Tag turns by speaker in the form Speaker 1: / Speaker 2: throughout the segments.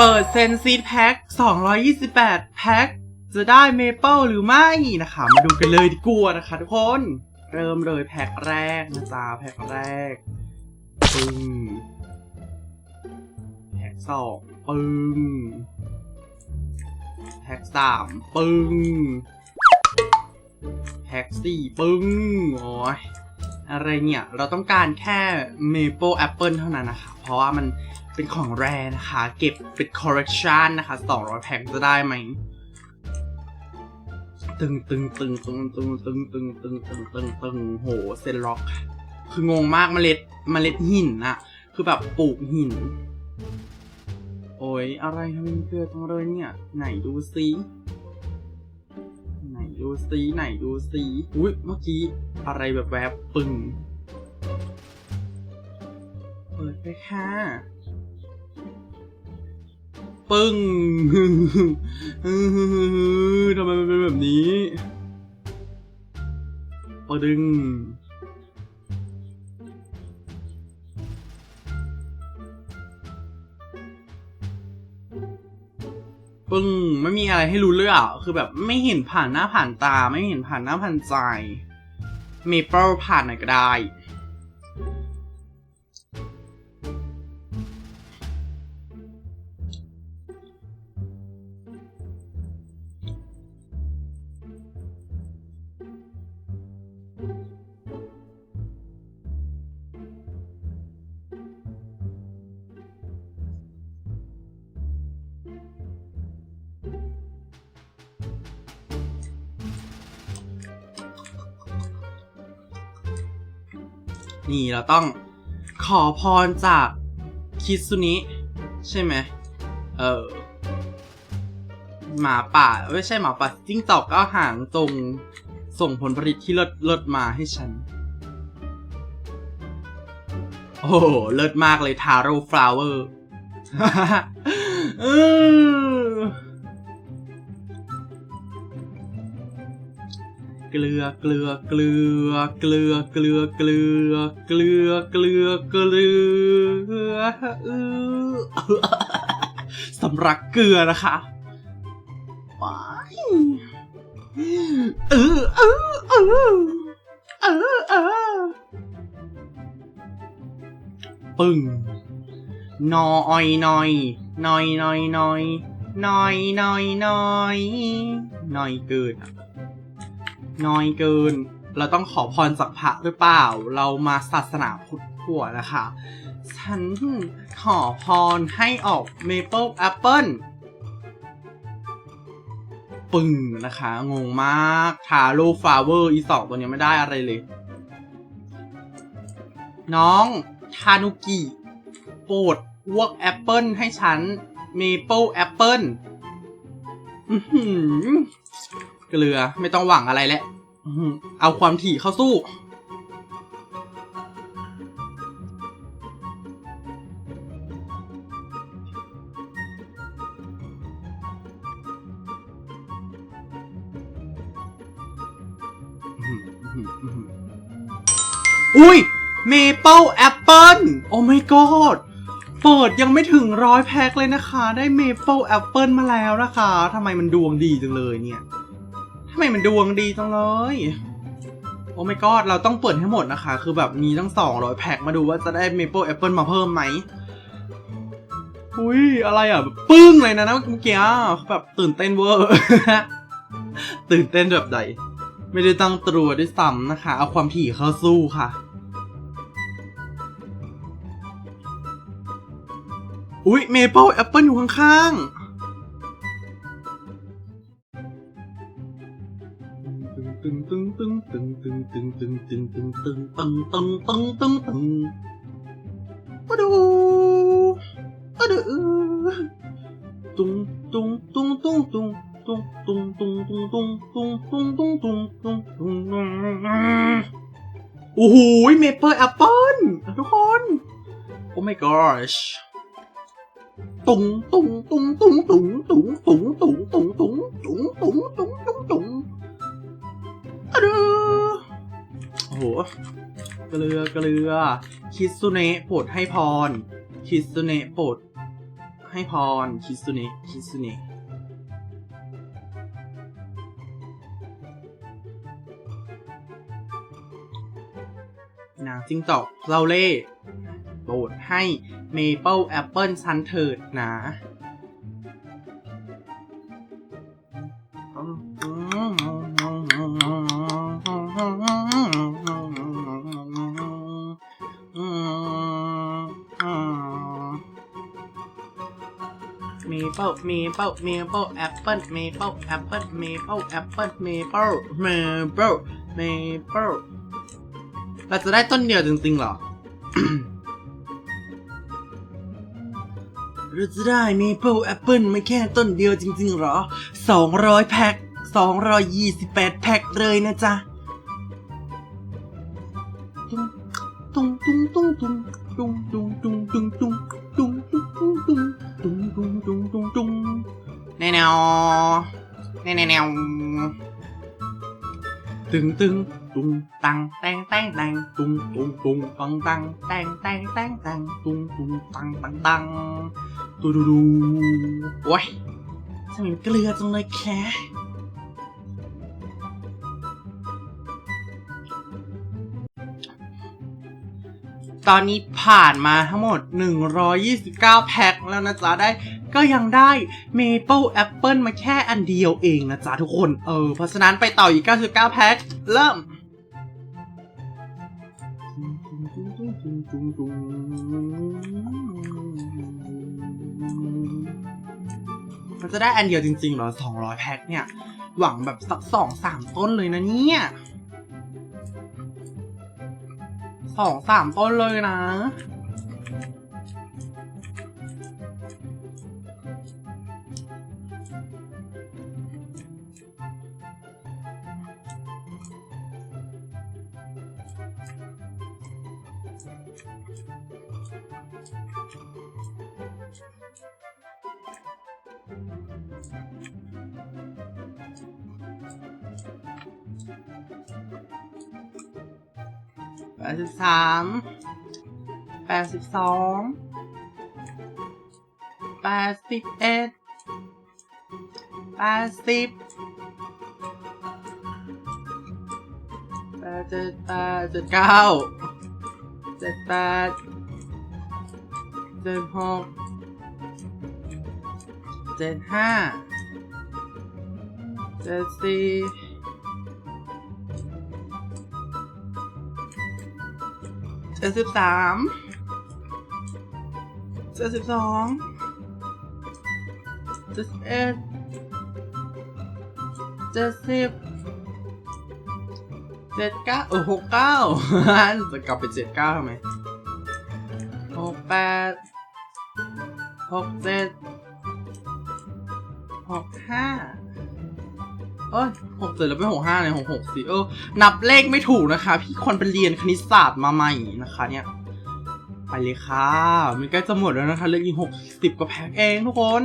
Speaker 1: เปิดเซนซีดแพ็ค228 แพ็ค จะได้เมเปิลหรือไม่นะคะ มาดูกันเลยดีกว่านะคะทุกคน เริ่มเลยแพ็คแรกนะจ๊ะแพ็คแรกปึ้งแพ็คสองปึ้งแพ็คสามปึ้งแพ็คสี่ปึ้งโอ้ยอะไรเนี่ย เราต้องการแค่ Maple Apple เท่านั้นนะคะ เพราะว่ามัน เป็นของแรนะคะ เก็บเป็น correction นะคะ200แพ็คจะได้ไหมตึงตึงตึงตึงตึงตึงตึงตึงตึงตึงตึงโหเซนล็อก คืองงมากเมล็ดเมล็ดหินอะคือแบบปลูกหิน โอ้ยอะไรทำไมมันเกลือจังเลยเนี่ย ไหนดูซิไหนดูซิไหนดูซิอุ้ยเมื่อกี้อะไรแบบแวบปึงเปิดไปค่ะ ปึ้งทำไมมันเป็นแบบนี้ปดึง ปึ้งไม่มีอะไรให้รู้เลยอะ คือแบบไม่เห็นผ่านหน้าผ่านตา ไม่เห็นผ่านหน้าผ่านใจ เมเปิลผ่านหน่อยก็ได้ นี่เราต้องขอพรจากคิสุนิใช่ไหมเออหมาป่าไม่ใช่หมาป่าจิ้งจอกก็หางจงส่งผลผลิตที่เลิศเลิศมาให้ฉัน โอ้เลิศมากเลยทาโร่ฟลาวเวอร์ ลือเกลือเกลือเกลือเกลือเกลือเกลือเกลือเกลือเออสำรักเกลือนะคะไปเออเออเออเออเออปึ้งนอยนอยนอยนอยนอยนอยนอยนอยนอยเกินอะ น้อยเกิน เราต้องขอพรจากพระหรือเปล่า เรามาศาสนาพุทธกัวนะคะ ฉันขอพรให้ออกเมเปิลแอปเปิลปึ้งนะคะ งงมากทาโร่ฟลาเวอร์อีสองตัวเนี้ยไม่ได้อะไรเลย น้องทานุกิโปรดอ้วกแอปเปิลให้ฉันเมเปิลแอปเปิล เกลือไม่ต้องหวังอะไรแล้วอื้อหือเอาความถี่เข้าสู้ อุ้ยเมเปิลแอปเปิลโอ้ my god เปิดยังไม่ถึงร้อยแพ็คเลยนะคะ ได้เมเปิลแอปเปิลมาแล้วนะคะทำไมมันดวงดีจังเลยเนี่ย ทำไมมันดวงดีจังเลย โอ้ my god เราต้องเปิดให้หมดนะคะ คือแบบมีตั้งสองร้อยแพ็คมาดูว่าจะได้ Maple Apple มาเพิ่มไหมอุ้ยอะไรอะปึ้งเลยนะนะเมื่อกี้แบบตื่นเต้นเวอร์ ตื่นเต้นแบบใด ไม่ได้ตั้งตัวด้วยซ้ำนะคะ เอาความถี่เข้าสู้ค่ะ อุ้ย Maple Apple อยู่ข้างๆ ตึงตึงตึงตึงตึงตึงตึงตึงตึงตึงตึงตึงตึงตึงตึงปะดูปะดูตุงตุงตุงตุงตุงตุงตุงตุงตุงตุงตุงตุงตุงตุงตุงตุงตุงโอ้โหเมเปิลแอปเปิลทุกคนโอ้ my gosh ตุงตุงตุงตุงตุงตุงตุงตุงตุงตุงตุงตุง โอ้โหเกลือเกลือ คิสุเนะโปรดให้พร คิสุเนะโปรดให้พร คิสุเนะคิสุเนะนางจิ้งจอกเล่าเล่โปรดให้เมเปิลแอปเปิลฉันเถิดนะ เมเปิลเมเปิลเปิลแอปเปิลเมเปิลแอปเปิลเมเปิลแอปเปิลเมเปิลเมเปิลเมเปิลเราจะได้ต้นเดียวจริงๆหรอเราจะได้เมเปิลแอปเปิลไม่แค่ต้นเดียวจริงๆหรอ 200 แพ็ค 228 แพ็คเลยนะจ๊ะ ตุ้งตุ้งตุ้งตุ้งตุ้งตุ้งตุ้งตุ้งตุ้งตุ้งตุ้ง แนวแนวแนวตึงตึงตุงตังแตงแตงแตงตุงตุงตุงตังตังแตงแตงแตงแตงตุงตุงตังตังตังตูดูดูโอ้ยทำไมมันเกลือจังเลยแค่ตอนนี้ผ่านมาทั้งหมด 129 แพ็คแล้วนะจ๊ะ ได้ ก็ยังได้ Maple Apple มาแค่อันเดียวเองนะจ๊ะทุกคน เออ เพราะฉะนั้นไปต่ออีก 99 แพ็ค เริ่มมันจะได้อันเดียวจริงๆเหรอ 200 แพ็คเนี่ย หวังแบบสักสองสามต้นเลยนะเนี่ยสองสามต้นเลยนะ แปดสิบสามแปดสิบสองแปดสิบเอ็ดแปดสิบแปดเจ็ดแปดเจ็ดเก้าเจ็ดแปดเจ็ดหก เจ็ดห้าเจ็ดสี่เจ็ดสิบสามเจ็ดสิบสองเจ็ดสิบเอ็ดเจ็ดสิบเจ็ดเก้าเออหกเก้าจะกลับไปเจ็ดเก้าทำไมหกแปดหกเจ็ด หกห้าเอ้ยหกเจ็ดแล้วไม่หกห้าเลยหกหกสี่เออ นับเลขไม่ถูกนะคะ พี่คนไปเรียนคณิตศาสตร์มาใหม่นะคะ เนี่ย ไปเลยค่ะ มันใกล้จะหมดแล้วนะคะเหลืออีกหกสิบกว่าแพ็คเองทุกคน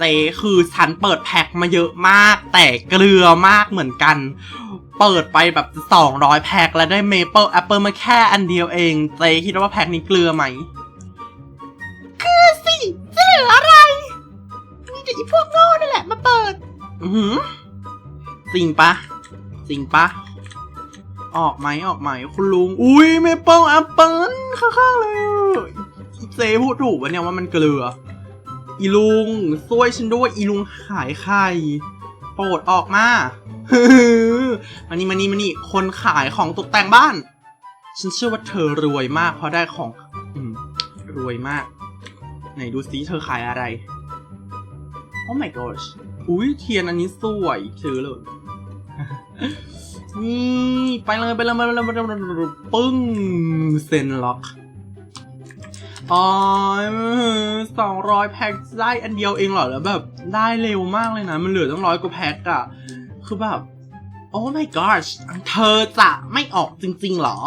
Speaker 1: เจคือฉันเปิดแพ็คมาเยอะมาก แต่เกลือมากเหมือนกัน เปิดไปแบบสองร้อยแพ็คแล้วได้เมเปิลแอปเปิลมาแค่อันเดียวเอง เจคิดว่าแพ็คนี้เกลือไหมคือสิจะเหลืออะไร มีแต่อีพวกโง่นั่นแหละมาเปิดอือหือจริงปะจริงปะออกไหมออกไหมคุณลุง อุ้ยเมเปิลแอปเปิลข้างๆเลย เจพูดถูกปะเนี่ยว่ามันเกลือ อีลุงช่วยฉันด้วยอีลุงขายไข่โปรดออกมาฮมานี่มานี่มานี่คนขายของตกแต่งบ้าน ฉันเชื่อว่าเธอรวยมากเพราะได้ของอืมรวยมาก ไหนดูซิเธอขายอะไร โอ้ my gosh อุ้ยเทียนอันนี้สวยซื้อเลยนี่ไปเลยไปเลยไปเลยไปเลยไปเลยปึ้งเซนล็อก อ๋อสองร้อยแพ็คได้อันเดียวเองเหรอ แล้วแบบได้เร็วมากเลยนะ มันเหลือตั้งร้อยกว่าแพ็คอะคือแบบ โอ้ my gosh เธอจะไม่ออกจริงๆเหรอ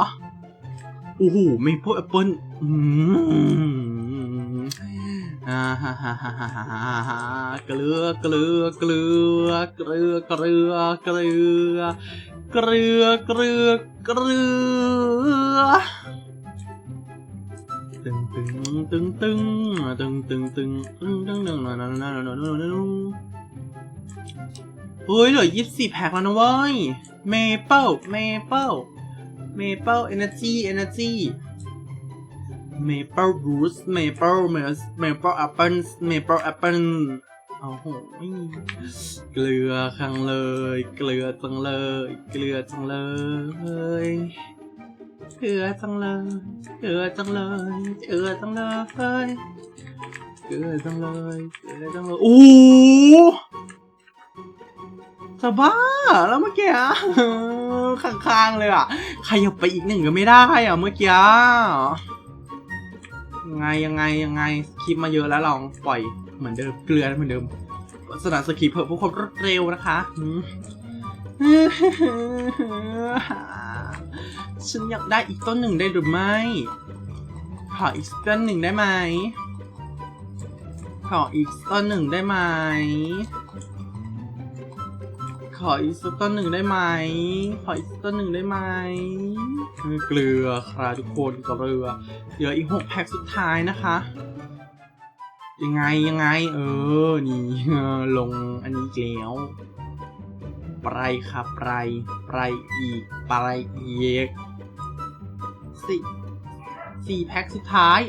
Speaker 1: โอ้โหไม่พวกแอปเปิลอืมอ่าฮ่าฮ่าฮ่าฮ่าฮ่าฮ่าเกลือเกลือเกลือเกลือเกลือเกลือเกลือเกลือเกลือ ตึงตึงตึงตึงตึงตึงตึงตึงตึงตึงตึงตึงตึงตึงเฮ้ยเหลือยี่สิบสี่แพ็คแล้วนะเว้ยเมเปิลเมเปิล Maple Energy Energy Maple Roots Maple Mess Maple Apples Maple Apple โอ้โหเกลือคังเลย เกลือจังเลย เกลือจังเลย เกลือจังเลยเกลือจังเลยเกลือจังเลยเกลือจังเลยเกลือจังเลยโอ้โหจะบ้าแล้วเมื่อกี้ข้างๆเลยอะขยับไปอีกหนึ่งก็ไม่ได้อะเมื่อกี้ยังไงยังไงยังไงคลิปมาเยอะแล้วลองปล่อยเหมือนเดิมเกลือเหมือนเดิมสนานสคริปต์เพื่อผู้คนรวดเร็วนะคะ ฉันอยากได้อีกต้นหนึ่งได้หรือไม่ ขออีกต้นหนึ่งได้ไหม ขออีกต้นหนึ่งได้ไหม ขออีกสักต้นหนึ่งได้ไหม ขออีกต้นหนึ่งได้ไหม เกลือครับทุกคนเกลือ เหลืออีกหกแพ็คสุดท้ายนะคะ ยังไงยังไง เออ นี่ลงอันนี้แล้ว ปครับไปไปอีกไปอีกสี่สี่แพ็คสุดท้าย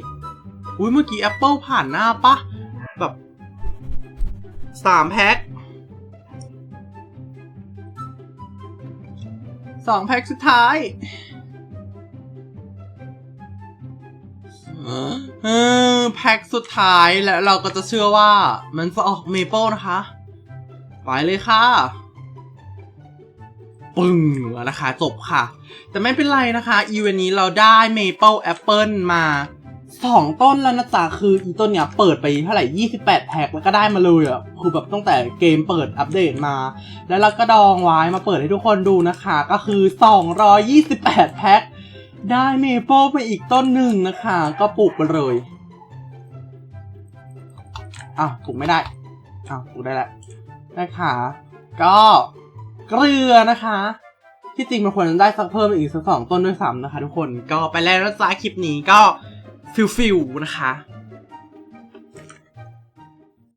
Speaker 1: อุ้ยเมื่อกี้แอปเปิลผ่านหน้าปะแบบสามแพ็คสองแพ็คสุดท้ายออแพ็คสุดท้ายแล้วเราก็จะเชื่อว่ามันจะออกเมเปิลนะคะ ไปเลยค่ะ ปึ้งนะคะจบค่ะ แต่ไม่เป็นไรนะคะอีเวนต์นี้เราได้เมเปิลแอปเปิลมาสองต้นแล้วนะจ๊ะคืออีต้นเนี้ยเปิดไปเท่าไหร่ 28 แพ็คแล้วก็ได้มาเลยอะคือแบบตั้งแต่เกมเปิดอัปเดตมา แล้วเราก็ดองไว้มาเปิดให้ทุกคนดูนะคะ ก็คือ 228 แพ็คได้เมเปิลไปอีกต้นหนึ่งนะคะ ก็ปลูกไปเลยอ้าวปลูกไม่ได้อ้าวปลูกได้แล้วนะคะก็ เกลือนะคะ ที่จริงมันควรได้สักเพิ่มอีกสักสองต้นด้วยซ้ำนะคะ ทุกคนก็ไปแล้วนะจ๊ะคลิปนี้ก็ฟิลฟิลนะคะ